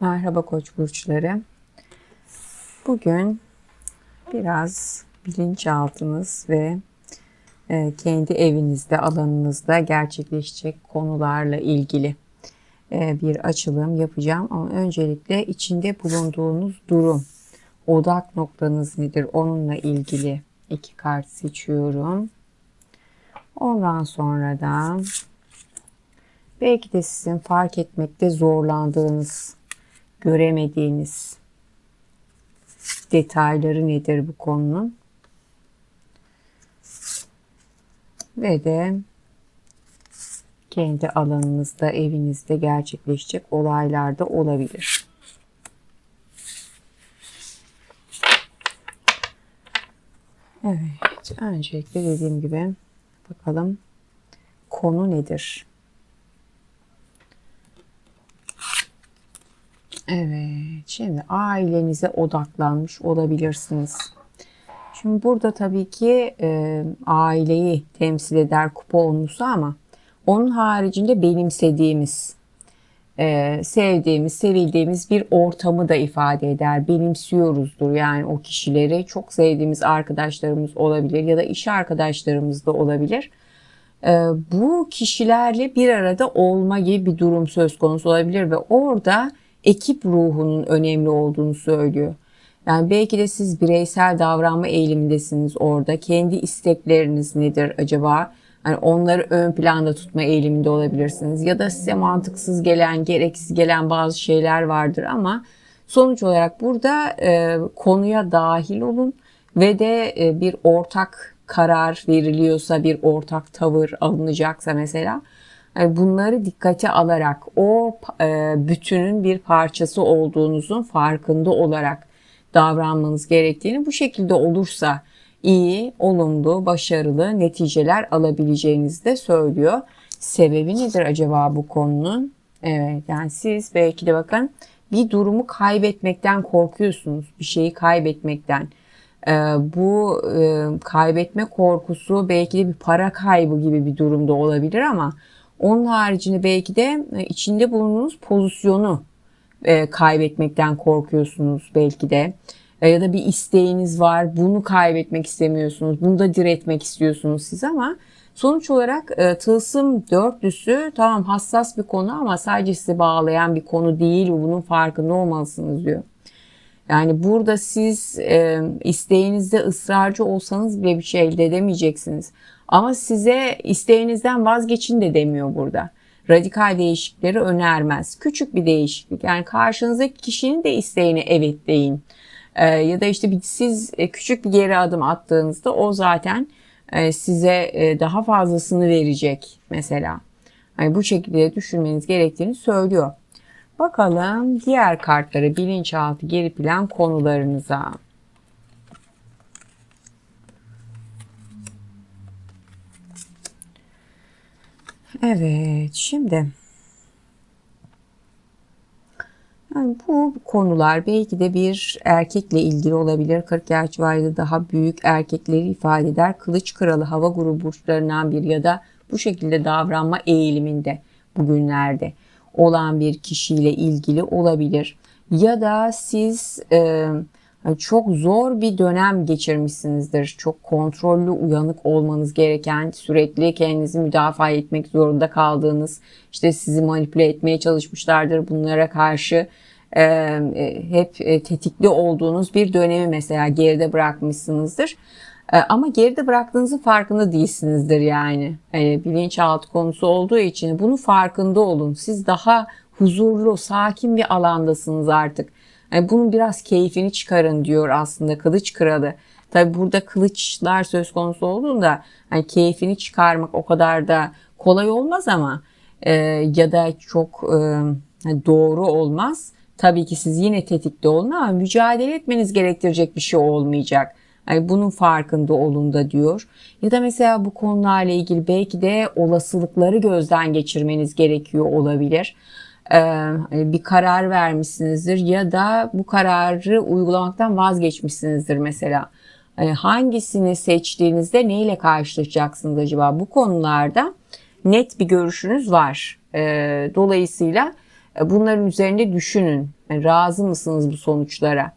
Merhaba Koç burçları. Bugün biraz bilinçaltınız ve e, kendi evinizde, alanınızda gerçekleşecek konularla ilgili e, bir açılım yapacağım. Ama öncelikle içinde bulunduğunuz durum, odak noktanız nedir? Onunla ilgili iki kart seçiyorum. Ondan sonra da belki de sizin fark etmekte zorlandığınız göremediğiniz detayları nedir bu konunun? Ve de kendi alanınızda, evinizde gerçekleşecek olaylar da olabilir. Evet, öncelikle dediğim gibi bakalım konu nedir? Evet, şimdi ailenize odaklanmış olabilirsiniz. Şimdi burada tabii ki e, aileyi temsil eder kupa onlusu ama onun haricinde benimsediğimiz, e, sevdiğimiz, sevildiğimiz bir ortamı da ifade eder. Benimsiyoruzdur yani o kişileri. Çok sevdiğimiz arkadaşlarımız olabilir ya da iş arkadaşlarımız da olabilir. E, bu kişilerle bir arada olma gibi bir durum söz konusu olabilir ve orada ekip ruhunun önemli olduğunu söylüyor. Yani belki de siz bireysel davranma eğilimindesiniz orada. Kendi istekleriniz nedir acaba? Yani onları ön planda tutma eğiliminde olabilirsiniz. Ya da size mantıksız gelen, gereksiz gelen bazı şeyler vardır ama sonuç olarak burada e, konuya dahil olun ve de e, bir ortak karar veriliyorsa, bir ortak tavır alınacaksa mesela bunları dikkate alarak o e, bütünün bir parçası olduğunuzun farkında olarak davranmanız gerektiğini bu şekilde olursa iyi, olumlu, başarılı neticeler alabileceğinizi de söylüyor. Sebebi nedir acaba bu konunun? Evet yani siz belki de bakın bir durumu kaybetmekten korkuyorsunuz. Bir şeyi kaybetmekten. Ee, bu e, kaybetme korkusu belki de bir para kaybı gibi bir durumda olabilir ama onun haricinde belki de e, içinde bulunduğunuz pozisyonu e, kaybetmekten korkuyorsunuz belki de. E, ya da bir isteğiniz var, bunu kaybetmek istemiyorsunuz, bunu da diretmek istiyorsunuz siz ama sonuç olarak tılsım dörtlüsü tamam hassas bir konu ama sadece sizi bağlayan bir konu değil bunun farkında olmalısınız diyor. Yani burada siz e, isteğinizde ısrarcı olsanız bile bir şey elde edemeyeceksiniz. Ama size isteğinizden vazgeçin de demiyor burada. Radikal değişiklikleri önermez. Küçük bir değişiklik. Yani karşınızdaki kişinin de isteğine evet deyin. Ee, ya da işte siz e, küçük bir geri adım attığınızda o zaten e, size e, daha fazlasını verecek mesela. Yani bu şekilde düşünmeniz gerektiğini söylüyor. Bakalım diğer kartları bilinçaltı geri plan konularınıza. Evet, şimdi yani bu konular belki de bir erkekle ilgili olabilir. 40 yaş civarında daha büyük erkekleri ifade eder. Kılıç kralı hava grubu burçlarından bir ya da bu şekilde davranma eğiliminde bugünlerde olan bir kişiyle ilgili olabilir. Ya da siz e, çok zor bir dönem geçirmişsinizdir. Çok kontrollü, uyanık olmanız gereken, sürekli kendinizi müdafaa etmek zorunda kaldığınız, işte sizi manipüle etmeye çalışmışlardır. Bunlara karşı e, e, hep e, tetikli olduğunuz bir dönemi mesela geride bırakmışsınızdır. E, ama geride bıraktığınızın farkında değilsinizdir yani. E, bilinçaltı konusu olduğu için bunun farkında olun. Siz daha huzurlu, sakin bir alandasınız artık. Yani bunun biraz keyfini çıkarın diyor aslında kılıç kralı. Tabi burada kılıçlar söz konusu olduğunda hani keyfini çıkarmak o kadar da kolay olmaz ama e, ya da çok e, hani doğru olmaz. Tabii ki siz yine tetikte olun ama mücadele etmeniz gerektirecek bir şey olmayacak. Yani bunun farkında olun da diyor. Ya da mesela bu konularla ilgili belki de olasılıkları gözden geçirmeniz gerekiyor olabilir. Hani bir karar vermişsinizdir ya da bu kararı uygulamaktan vazgeçmişsinizdir mesela. Hani hangisini seçtiğinizde neyle karşılaşacaksınız acaba? Bu konularda net bir görüşünüz var. Dolayısıyla E, bunların üzerinde düşünün. Razı mısınız bu sonuçlara?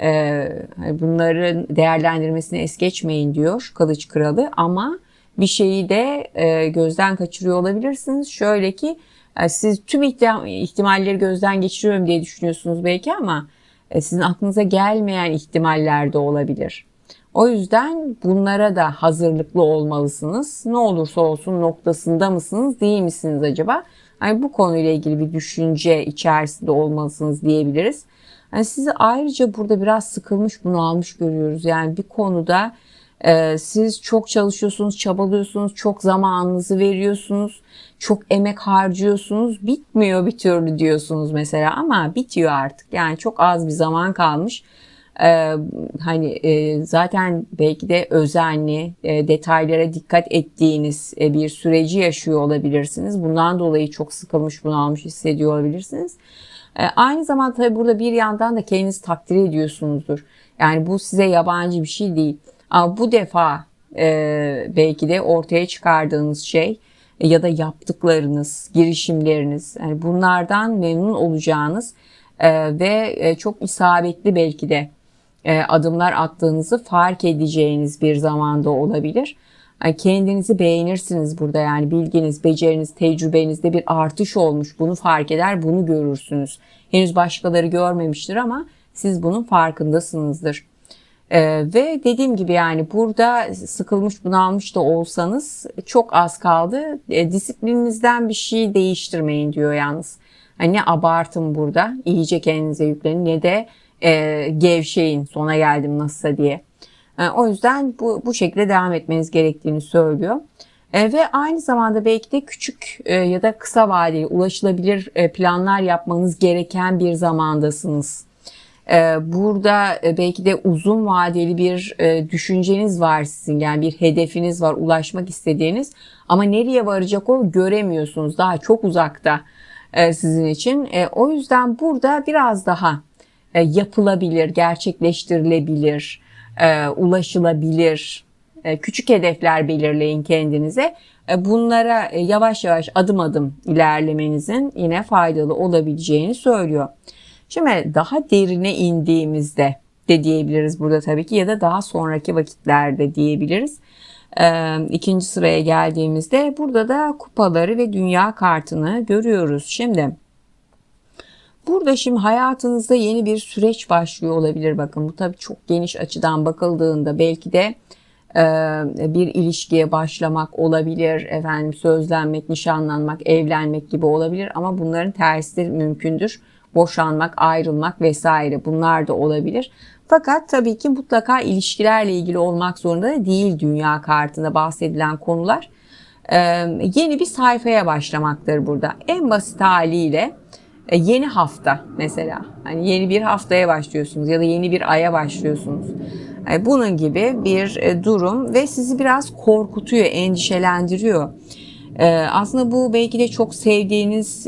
E, bunların değerlendirmesini es geçmeyin diyor Kılıç Kralı ama bir şeyi de e, gözden kaçırıyor olabilirsiniz. Şöyle ki e, siz tüm ihtimalleri gözden geçiriyorum diye düşünüyorsunuz belki ama e, sizin aklınıza gelmeyen ihtimaller de olabilir. O yüzden bunlara da hazırlıklı olmalısınız. Ne olursa olsun noktasında mısınız, değil misiniz acaba? Yani bu konuyla ilgili bir düşünce içerisinde olmalısınız diyebiliriz. Yani sizi ayrıca burada biraz sıkılmış, bunu almış görüyoruz. Yani bir konuda e, siz çok çalışıyorsunuz, çabalıyorsunuz, çok zamanınızı veriyorsunuz, çok emek harcıyorsunuz, bitmiyor bir türlü diyorsunuz mesela ama bitiyor artık. Yani çok az bir zaman kalmış. Ee, hani e, zaten belki de özenli, e, detaylara dikkat ettiğiniz e, bir süreci yaşıyor olabilirsiniz. Bundan dolayı çok sıkılmış, bunalmış hissediyor olabilirsiniz. E, aynı zamanda tabii burada bir yandan da kendinizi takdir ediyorsunuzdur. Yani bu size yabancı bir şey değil. Bu defa e, belki de ortaya çıkardığınız şey ya da yaptıklarınız, girişimleriniz, yani bunlardan memnun olacağınız e, ve e, çok isabetli belki de e, adımlar attığınızı fark edeceğiniz bir zamanda olabilir. Yani kendinizi beğenirsiniz burada yani bilginiz, beceriniz, tecrübenizde bir artış olmuş. Bunu fark eder, bunu görürsünüz. Henüz başkaları görmemiştir ama siz bunun farkındasınızdır. Ee, ve dediğim gibi yani burada sıkılmış bunalmış da olsanız çok az kaldı. E, disiplininizden bir şey değiştirmeyin diyor yalnız. Hani ne abartın burada iyice kendinize yüklenin ne de e, gevşeyin sona geldim nasılsa diye. E, o yüzden bu, bu şekilde devam etmeniz gerektiğini söylüyor. E, ve aynı zamanda belki de küçük e, ya da kısa vadeli ulaşılabilir e, planlar yapmanız gereken bir zamandasınız. E, burada e, belki de uzun vadeli bir e, düşünceniz var sizin yani bir hedefiniz var ulaşmak istediğiniz ama nereye varacak o göremiyorsunuz daha çok uzakta e, sizin için. O yüzden burada biraz daha yapılabilir, gerçekleştirilebilir, ulaşılabilir küçük hedefler belirleyin kendinize. Bunlara yavaş yavaş adım adım ilerlemenizin yine faydalı olabileceğini söylüyor. Şimdi daha derine indiğimizde de diyebiliriz burada tabii ki ya da daha sonraki vakitlerde diyebiliriz. İkinci sıraya geldiğimizde burada da kupaları ve dünya kartını görüyoruz. Şimdi Burada şimdi hayatınızda yeni bir süreç başlıyor olabilir bakın. Bu tabii çok geniş açıdan bakıldığında belki de e, bir ilişkiye başlamak olabilir, efendim sözlenmek, nişanlanmak, evlenmek gibi olabilir ama bunların tersi mümkündür. Boşanmak, ayrılmak vesaire bunlar da olabilir. Fakat tabii ki mutlaka ilişkilerle ilgili olmak zorunda da değil dünya kartında bahsedilen konular. Ee, yeni bir sayfaya başlamaktır burada. En basit haliyle e, yeni hafta mesela. Hani yeni bir haftaya başlıyorsunuz ya da yeni bir aya başlıyorsunuz. Bunun gibi bir e, durum ve sizi biraz korkutuyor, endişelendiriyor. Aslında bu belki de çok sevdiğiniz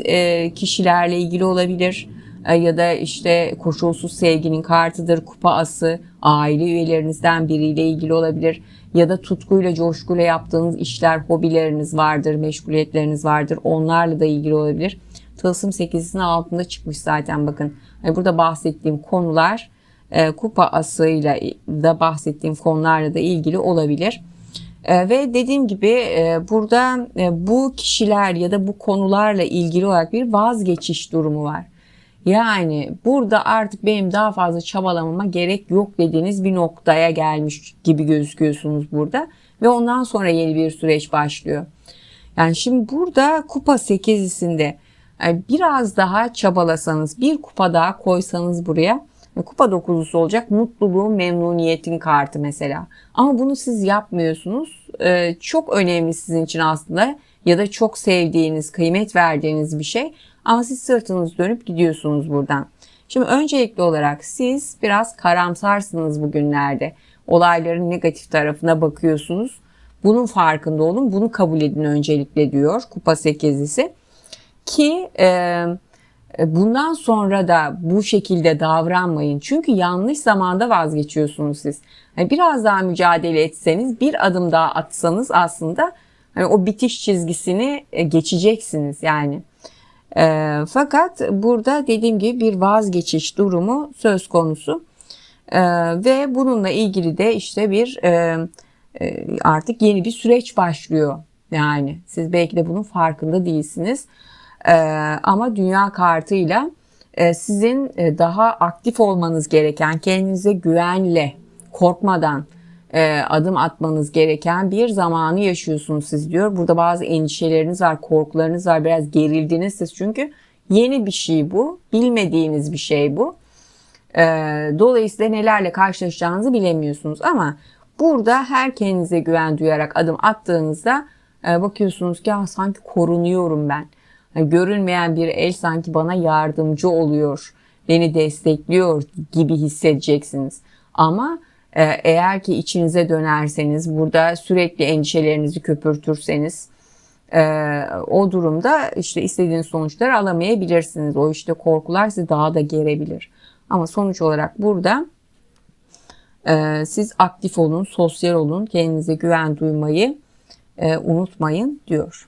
kişilerle ilgili olabilir ya da işte koşulsuz sevginin kartıdır, kupa ası, aile üyelerinizden biriyle ilgili olabilir ya da tutkuyla, coşkuyla yaptığınız işler, hobileriniz vardır, meşguliyetleriniz vardır. Onlarla da ilgili olabilir. Tılsım 8'in altında çıkmış zaten bakın. Burada bahsettiğim konular e, kupa asıyla da bahsettiğim konularla da ilgili olabilir. E, ve dediğim gibi e, burada e, bu kişiler ya da bu konularla ilgili olarak bir vazgeçiş durumu var. Yani burada artık benim daha fazla çabalamama gerek yok dediğiniz bir noktaya gelmiş gibi gözüküyorsunuz burada. Ve ondan sonra yeni bir süreç başlıyor. Yani şimdi burada kupa sekizisinde yani biraz daha çabalasanız, bir kupa daha koysanız buraya kupa dokuzusu olacak. Mutluluğun, memnuniyetin kartı mesela. Ama bunu siz yapmıyorsunuz. Ee, çok önemli sizin için aslında ya da çok sevdiğiniz, kıymet verdiğiniz bir şey. Ama siz sırtınız dönüp gidiyorsunuz buradan. Şimdi öncelikli olarak siz biraz karamsarsınız bugünlerde. Olayların negatif tarafına bakıyorsunuz. Bunun farkında olun, bunu kabul edin öncelikle diyor Kupa sekizlisi. Ki e, bundan sonra da bu şekilde davranmayın. Çünkü yanlış zamanda vazgeçiyorsunuz siz. Yani biraz daha mücadele etseniz, bir adım daha atsanız aslında hani o bitiş çizgisini e, geçeceksiniz yani. E, fakat burada dediğim gibi bir vazgeçiş durumu söz konusu. E, ve bununla ilgili de işte bir e, e, artık yeni bir süreç başlıyor. Yani siz belki de bunun farkında değilsiniz. E, ama dünya kartıyla e, sizin e, daha aktif olmanız gereken, kendinize güvenle, korkmadan e, adım atmanız gereken bir zamanı yaşıyorsunuz siz diyor. Burada bazı endişeleriniz var, korkularınız var, biraz gerildiniz siz çünkü yeni bir şey bu, bilmediğiniz bir şey bu. E, dolayısıyla nelerle karşılaşacağınızı bilemiyorsunuz ama burada her kendinize güven duyarak adım attığınızda e, bakıyorsunuz ki "Ya sanki korunuyorum ben. Görünmeyen bir el sanki bana yardımcı oluyor, beni destekliyor gibi hissedeceksiniz. Ama e, eğer ki içinize dönerseniz, burada sürekli endişelerinizi köpürtürseniz, e, o durumda işte istediğiniz sonuçları alamayabilirsiniz. O işte korkular sizi daha da gerebilir. Ama sonuç olarak burada e, siz aktif olun, sosyal olun, kendinize güven duymayı unutmayın diyor.